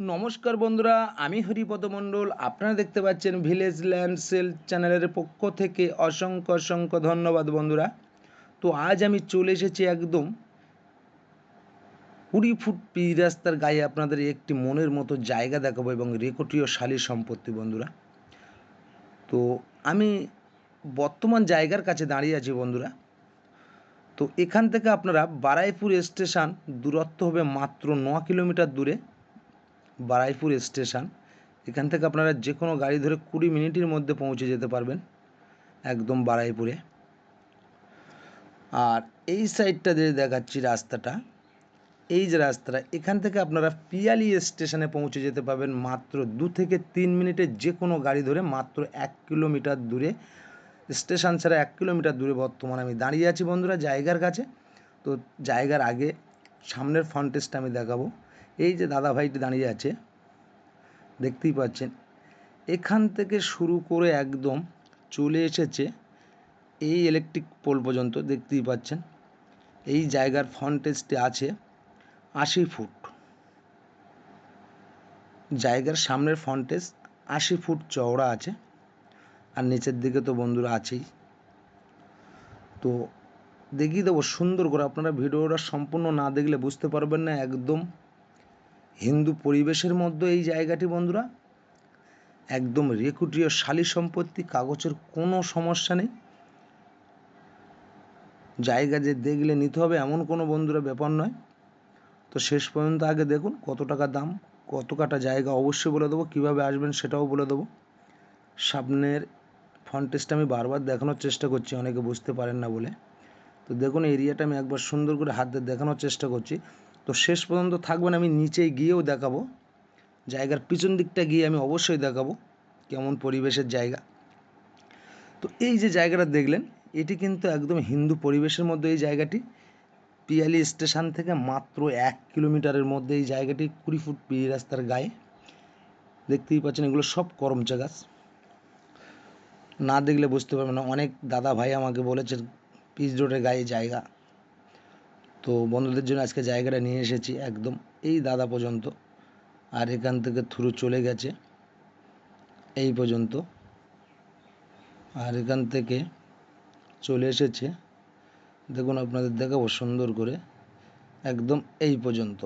নমস্কার বন্ধুরা, আমি হরিপদ মণ্ডল। আপনারা দেখতে পাচ্ছেন ভিলেজ ল্যান্ড সেল চ্যানেলের পক্ষ থেকে অসংখ্য অসংখ্য ধন্যবাদ বন্ধুরা। তো আজ আমি চলে এসেছি একদম কুড়ি ফুট পিচ রাস্তার গায়ে আপনাদের একটি মনের মতো জায়গা দেখাবো এবং রেকর্ডীয় শালী সম্পত্তি বন্ধুরা। তো আমি বর্তমান জায়গার কাছে দাঁড়িয়ে আছি বন্ধুরা। তো এখান থেকে আপনারা বারাইপুর স্টেশন দূরত্ব হবে মাত্র ন কিলোমিটার দূরে। বারাইপুর স্টেশন। এখান থেকে আপনারা যে কোনো গাড়ি ধরে কুড়ি মিনিটের মধ্যে পৌঁছে যেতে পারবেন একদম বারাইপুরে। আর এই সাইডটা যে দেখাচ্ছি রাস্তাটা। এই যে রাস্তাটা, এখান থেকে আপনারা পিয়ালি স্টেশনে পৌঁছে যেতে পারবেন মাত্র দু থেকে তিন মিনিটে যে কোনো গাড়ি ধরে মাত্র এক কিলোমিটার দূরে। স্টেশন ছাড়া এক কিলোমিটার দূরে বর্তমানে আমি দাঁড়িয়ে আছি বন্ধুরা জায়গার কাছে। তো জায়গার আগে সামনের ফ্রন্টেজটা আমি দেখাবো। এই যে দাদা ভাইটি দাঁড়িয়ে আছে, দেখতেই পাচ্ছেন, এখান থেকে শুরু করে একদম চলে এসেছে এই ইলেকট্রিক পোল পর্যন্ত, দেখতেই পাচ্ছেন, এই জায়গার ফ্রন্টেজটি আছে আশি ফুট, জায়গার সামনের ফ্রন্টেজ আশি ফুট চওড়া আছে, আর নিচের দিকে তো বন্ধুরা আছেই। তো দেখিয়ে দেবো, সুন্দর করে আপনারা ভিডিওটা সম্পূর্ণ না দেখলে বুঝতে পারবেন না, একদম হিন্দু পরিবেশের মধ্যে এই জায়গাটি বন্ধুরা, একদম রেকুটীয় শালী সম্পত্তি, কাগজের কোনো সমস্যা নেই। জায়গা যে দেখলে নিতে হবে এমন কোনো বন্ধুরা ব্যাপার নয়। তো শেষ পর্যন্ত আগে দেখুন কত টাকা দাম, কত কাটা জায়গা অবশ্যই বলে দেবো, কীভাবে আসবেন সেটাও বলে দেবো। সামনের ফ্রন্টেজটা আমি বারবার দেখানোর চেষ্টা করছি, অনেকে বুঝতে পারেন না বলে। তো দেখুন এরিয়াটা আমি একবার সুন্দর করে হাত দিয়ে দেখানোর চেষ্টা করছি। তো শেষ পর্যন্ত থাকবেন আমি নিচে গিয়েও দেখাবো। জায়গার পিছন দিকটা গিয়ে আমি অবশ্যই দেখাবো, কেমন পরিবেশের জায়গা। তো এই যে জায়গাটা দেখলেন, এটি কিন্তু একদম হিন্দু পরিবেশের মধ্যে এই জায়গাটি। পিয়ালি স্টেশন থেকে মাত্র এক কিলোমিটারের মধ্যে এই জায়গাটি, কুড়ি ফুট পিড়ি রাস্তার গায়ে। দেখতেই পাচ্ছেন, এগুলো সব করমচা গাছ। না দেখলে বুঝতে পারবেন না, অনেক দাদা ভাই আমাকে বলেছে পিচ রোডের গায়ে জায়গা। তো বন্ধুদের জন্য আজকে জায়গাটা নিয়ে এসেছি একদম এই দাদা পর্যন্ত। আর এখান থেকে থ্রু চলে গেছে এই পর্যন্ত। আর এখান থেকে চলে এসেছে, দেখুন আপনাদের দেখাবো সুন্দর করে, একদম এই পর্যন্ত।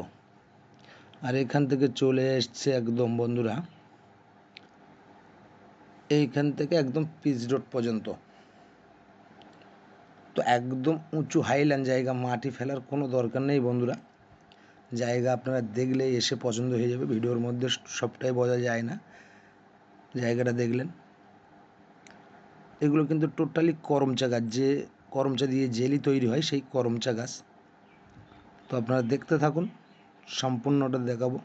আর এখান থেকে চলে এসছে একদম বন্ধুরা, এইখান থেকে একদম পিচ রোড পর্যন্ত। তো একদম উঁচু হাইল্যান্ড জায়গা, মাটি ফেলার কোনো দরকার নেই বন্ধুরা। জায়গা আপনারা দেখলেই এসে পছন্দ হয়ে যাবে। ভিডিওর মধ্যে সবটাই বোঝা যায় না। জায়গাটা দেখলেন। এগুলো কিন্তু টোটালি করমচা গাছ। যে করমচা দিয়ে জেলি তৈরি হয়, সেই করমচা গাছ। তো আপনারা দেখতে থাকুন, সম্পূর্ণটা দেখাবো।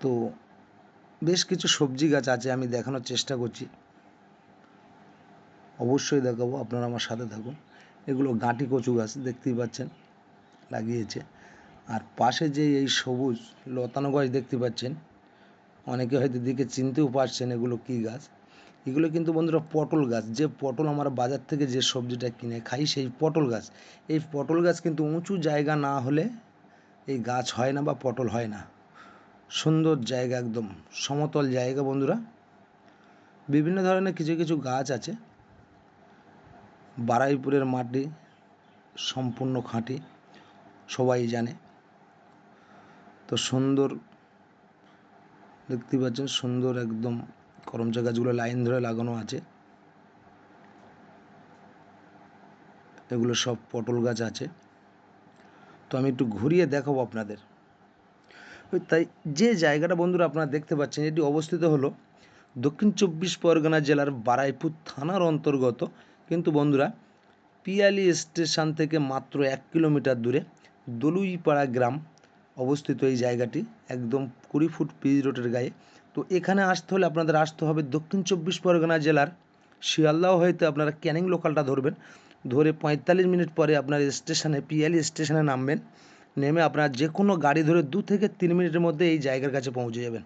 তো বেশ কিছু সবজি গাছ আছে, আমি দেখানোর চেষ্টা করছি। অবশ্যই দেখাবো, আপনারা আমার সাথে থাকুন। এগুলো গাঁটি কচু গাছ, দেখতেই পাচ্ছেন, লাগিয়েছে। আর পাশে যে এই সবুজ লতানো গাছ দেখতে পাচ্ছেন, অনেকে হয়তো দিকে চিনতেও পারছেন এগুলো কী গাছ। এগুলো কিন্তু বন্ধুরা পটল গাছ, যে পটল আমরা বাজার থেকে যে সবজিটা কিনে খাই সেই পটল গাছ। এই পটল গাছ কিন্তু উঁচু জায়গা না হলে এই গাছ হয় না বা পটল হয় না। সুন্দর জায়গা একদম, সমতল জায়গা বন্ধুরা। বিভিন্ন ধরনের কিছু কিছু গাছ আছে বারাইপুরের মাটি সম্পূর্ণ খাঁটি, সবাই জানে। তো সুন্দর, দেখতে পাচ্ছেন সুন্দর একদম করমচা গাছগুলো লাইন ধরে লাগানো আছে। এগুলো সব পটল গাছ আছে। তো আমি একটু ঘুরিয়ে দেখাবো আপনাদের। তাই যে জায়গাটা বন্ধুরা আপনারা দেখতে পাচ্ছেন, এটি অবস্থিত হলো দক্ষিণ চব্বিশ পরগনা জেলার বারাইপুর থানার অন্তর্গত কিন্তু বন্ধুরা, পিয়ালি স্টেশন থেকে মাত্র এক কিলোমিটার দূরে দলুইপাড়া গ্রাম অবস্থিত এই জায়গাটি, একদম কুড়ি ফুট পিচ রোডের গায়ে। তো এখানে আসতে হলে আপনাদের আসতে হবে দক্ষিণ চব্বিশ পরগনা জেলার শিয়ালদাহ হইতে আপনারা ক্যানিং লোকালটা ধরবেন। ধরে পঁয়তাল্লিশ মিনিট পরে আপনার স্টেশনে, পিয়ালি স্টেশনে নামবেন। নেমে আপনার যে কোনো গাড়ি ধরে দু থেকে তিন মিনিটের মধ্যে এই জায়গার কাছে পৌঁছে যাবেন।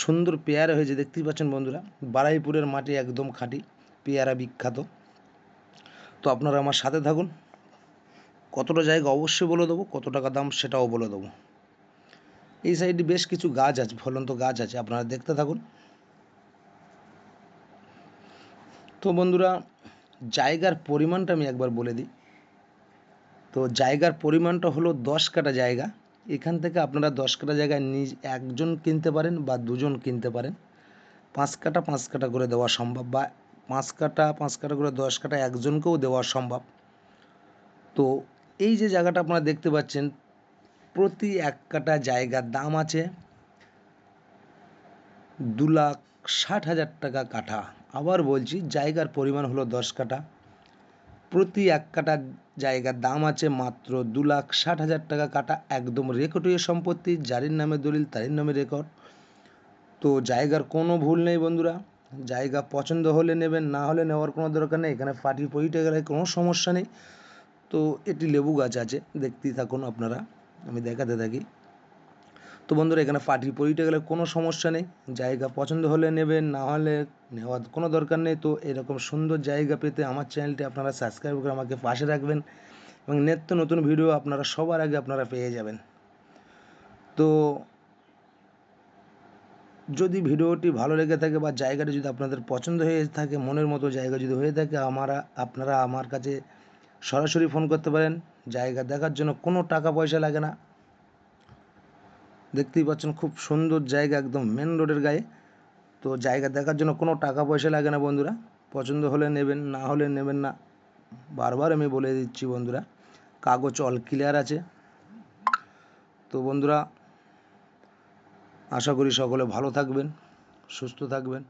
সুন্দর পেয়ারা হয়েছে, দেখতেই পাচ্ছেন বন্ধুরা। বারাইপুরের মাটি একদম খাঁটি। পেয়ারা বিখ্যাত। তো আপনারা আমার সাথে থাকুন। কতটা জায়গা অবশ্যই বলে দেবো কত টাকা দাম সেটাও বলে দেবো। এই সাইডে বেশ কিছু গাছ আছে, ফলন্ত গাছ আছে, আপনারা দেখতে থাকুন। তো বন্ধুরা, জায়গার পরিমাণটা আমি একবার বলে দিই। তো জায়গার পরিমাণটা হলো দশ কাটা জায়গা। এখান থেকে আপনারা দশ কাটা জায়গায় নিজ একজন কিনতে পারেন বা দুজন কিনতে পারেন। পাঁচ কাটা পাঁচ কাটা করে দেওয়া সম্ভব বা পাঁচ কাটা পাঁচ কাটা করে দশ কাটা একজনকেও দেওয়া সম্ভব। তো এই যে জায়গাটা আপনারা দেখতে পাচ্ছেন, প্রতি এক কাটা জায়গার দাম আছে দু লাখ ষাট হাজার টাকা কাঠা। আবার বলছি, জায়গার পরিমাণ হলো দশ কাঠা প্রতি এক কাটা জায়গার দাম আছে মাত্র দু লাখ ষাট হাজার টাকা কাটা একদম রেকর্ডীয় সম্পত্তি যারির নামে দলিল তারির নামে রেকর্ড তো জায়গার কোনো ভুল নেই বন্ধুরা। জায়গা পছন্দ হলে নেবেন, না হলে নেওয়ার কোনো দরকার নেই। এখানে ফাটি পইটে গেলে কোনো সমস্যা নেই। তো এটি লেবু গাছ আছে, দেখতেই থাকুন আপনারা, আমি দেখাতে থাকি। তো বন্ধুরা, এখানে পাটি পরিটে গেলে কোনো সমস্যা নেই। জায়গা পছন্দ হলে নেবেন, না হলে নেওয়ার কোনো দরকার নেই। তো এরকম সুন্দর জায়গা পেতে আমার চ্যানেলটি আপনারা সাবস্ক্রাইব করে আমাকে পাশে রাখবেন এবং নিত্য নতুন ভিডিও আপনারা সবার আগে আপনারা পেয়ে যাবেন। তো যদি ভিডিওটি ভালো লেগে থাকে বা জায়গাটি যদি আপনাদের পছন্দ হয়ে থাকে, মনের মতো জায়গা যদি হয়ে থাকে, আমারা, আপনারা আমার কাছে সরাসরি ফোন করতে পারেন। জায়গা দেখার জন্য কোনো টাকা পয়সা লাগে না। দেখতেই পাচ্ছেন খুব সুন্দর জায়গা একদম মেন রোডের গায়ে। তো জায়গা দেখার জন্য কোনো টাকা পয়সা লাগে না বন্ধুরা। পছন্দ হলে নেবেন, না হলে নেবেন না। বারবার আমি বলে দিচ্ছি বন্ধুরা, কাগজ অল ক্লিয়ার আছে। তো বন্ধুরা আশা করি সকলে ভালো থাকবেন সুস্থ থাকবেন।